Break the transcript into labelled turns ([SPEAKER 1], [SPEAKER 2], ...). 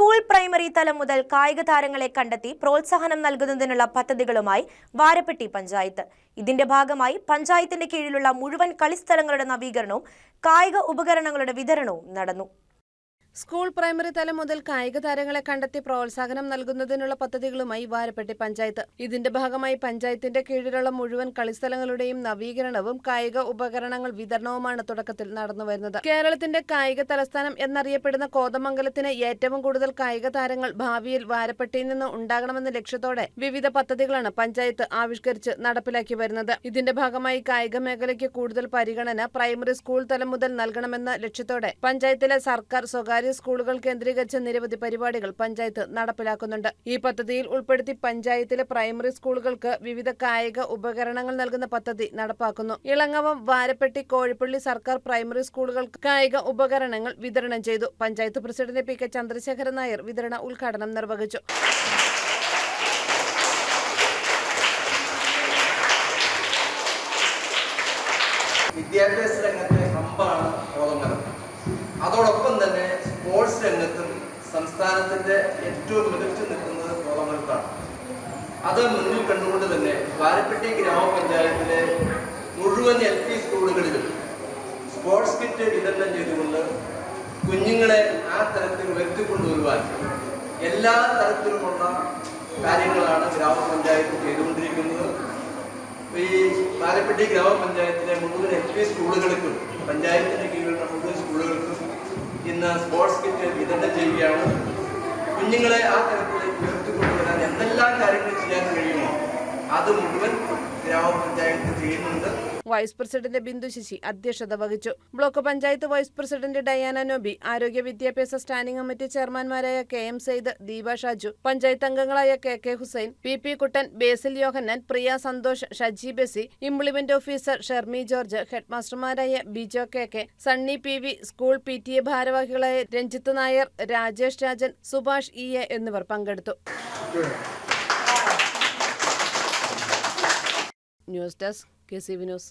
[SPEAKER 1] School primary തലം മുതൽ കായിക താരങ്ങളെ കണ്ടെത്തി പ്രോത്സാഹനം നൽകുന്നതിനുള്ള പദ്ധതികളുമായി വാരപ്പെട്ടി പഞ്ചായത്ത്. ഇതിന്റെ ഭാഗമായി പഞ്ചായത്തിന്റെ കീഴിലുള്ള മുഴുവൻ കളിസ്ഥലങ്ങളുടെ നവീകരണവും കായിക ഉപകരണങ്ങളുടെ വിതരണവും നടന്നു.
[SPEAKER 2] സ്കൂൾ പ്രൈമറി തലം മുതൽ കായിക താരങ്ങളെ കണ്ടെത്തി പ്രോത്സാഹനം നൽകുന്നതിനുള്ള പദ്ധതികളുമായി വാരപ്പെട്ടി പഞ്ചായത്ത്. ഇതിന്റെ ഭാഗമായി പഞ്ചായത്തിന്റെ കീഴിലുള്ള മുഴുവൻ കളിസ്ഥലങ്ങളുടെയും നവീകരണവും കായിക ഉപകരണങ്ങൾ വിതരണവുമാണ് തുടക്കത്തിൽ നടന്നുവരുന്നത് കേരളത്തിന്റെ കായിക തലസ്ഥാനം എന്നറിയപ്പെടുന്ന കോതമംഗലത്തിന് ഏറ്റവും കൂടുതൽ കായിക താരങ്ങൾ ഭാവിയിൽ വാരപ്പെട്ടിയിൽ നിന്ന് ഉണ്ടാകണമെന്ന ലക്ഷ്യത്തോടെ വിവിധ പദ്ധതികളാണ് പഞ്ചായത്ത് ആവിഷ്കരിച്ച് നടപ്പിലാക്കി വരുന്നത്. ഇതിന്റെ ഭാഗമായി കായിക മേഖലയ്ക്ക് കൂടുതൽ പരിഗണന പ്രൈമറി സ്കൂൾ തലം മുതൽ നൽകണമെന്ന ലക്ഷ്യത്തോടെ പഞ്ചായത്തിലെ സർക്കാർ സ്വകാര്യ സ്കൂളുകൾ കേന്ദ്രീകരിച്ച നിരവധി പരിപാടികൾ പഞ്ചായത്ത് നടപ്പിലാക്കുന്നുണ്ട്. ഈ പദ്ധതിയിൽ ഉൾപ്പെടുത്തി പഞ്ചായത്തിലെ പ്രൈമറി സ്കൂളുകൾക്ക് വിവിധ കായിക ഉപകരണങ്ങൾ നൽകുന്ന പദ്ധതി നടപ്പാക്കുന്നു. ഇളങ്ങവം വാരപ്പെട്ടി കോഴിപ്പള്ളി സർക്കാർ പ്രൈമറി സ്കൂളുകൾക്ക് കായിക ഉപകരണങ്ങൾ വിതരണം ചെയ്തു. Panchayat president P K Chandrasekharan Nair വിതരണ ഉദ്ഘാടനം നിർവഹിച്ചു.
[SPEAKER 3] വിദ്യാഭ്യാസ രംഗത്തെ ഹമ്പാണ് കോതമംഗലം അതോടൊപ്പം തന്നെ രംഗത്തും സംസ്ഥാനത്തിന്റെ ഏറ്റവും മികച്ചു നിൽക്കുന്നത് കോതമംഗലത്താണ് അത് മുന്നിൽ കണ്ടുകൊണ്ട് തന്നെ വാരപ്പെട്ടി ഗ്രാമപഞ്ചായത്തിലെ മുഴുവൻ എൽ പി സ്കൂളുകളിലും സ്പോർട്സ് കിറ്റ് വിതരണം ചെയ്തുകൊണ്ട് കുഞ്ഞുങ്ങളെ ആ തരത്തിൽ ഉയർത്തിക്കൊണ്ടുവരുവാൻ എല്ലാ തരത്തിലുമുള്ള കാര്യങ്ങളാണ് ഗ്രാമപഞ്ചായത്ത് ചെയ്തുകൊണ്ടിരിക്കുന്നത്. ഈ പാലപ്പെട്ടി ഗ്രാമപഞ്ചായത്തിലെ മുഴുവൻ എൽ പി സ്കൂളുകൾക്കും പഞ്ചായത്തിന്റെ കീഴിലുള്ള മുഴുവൻ സ്കൂളുകൾക്കും ഇന്ന് സ്പോർട്സ് കിറ്റ് വിതരണം ചെയ്യുകയാണ് കുഞ്ഞുങ്ങളെ ആ തരത്തിലേക്ക് ഉയർത്തിക്കൊണ്ടുവരാൻ എന്തെല്ലാം കാര്യങ്ങൾ ചെയ്യാൻ കഴിയുമോ അത് മുഴുവൻ ഗ്രാമപഞ്ചായത്ത് ചെയ്യുന്നുണ്ട്.
[SPEAKER 2] വൈസ് പ്രസിഡന്റ് ബിന്ദു ശശി അധ്യക്ഷത വഹിച്ചു. Block panchayat vice president Diana Noby ആരോഗ്യ വിദ്യാഭ്യാസ സ്റ്റാൻഡിംഗ് കമ്മിറ്റി ചെയർമാൻമാരായ കെ എം സെയ്ദ് ദീപ ഷാജു പഞ്ചായത്ത് അംഗങ്ങളായ K K Hussain P P Kuttan Basil Yohannan Priya Santhosh Shaji Bessy implement officer Shermi George ഹെഡ്മാസ്റ്റർമാരായ Bijo K K Sunny P V school P T A ഭാരവാഹികളായ Ranjith Nair Rajesh Rajan Subhash E A എന്നിവർ പങ്കെടുത്തു. News desk K C V news.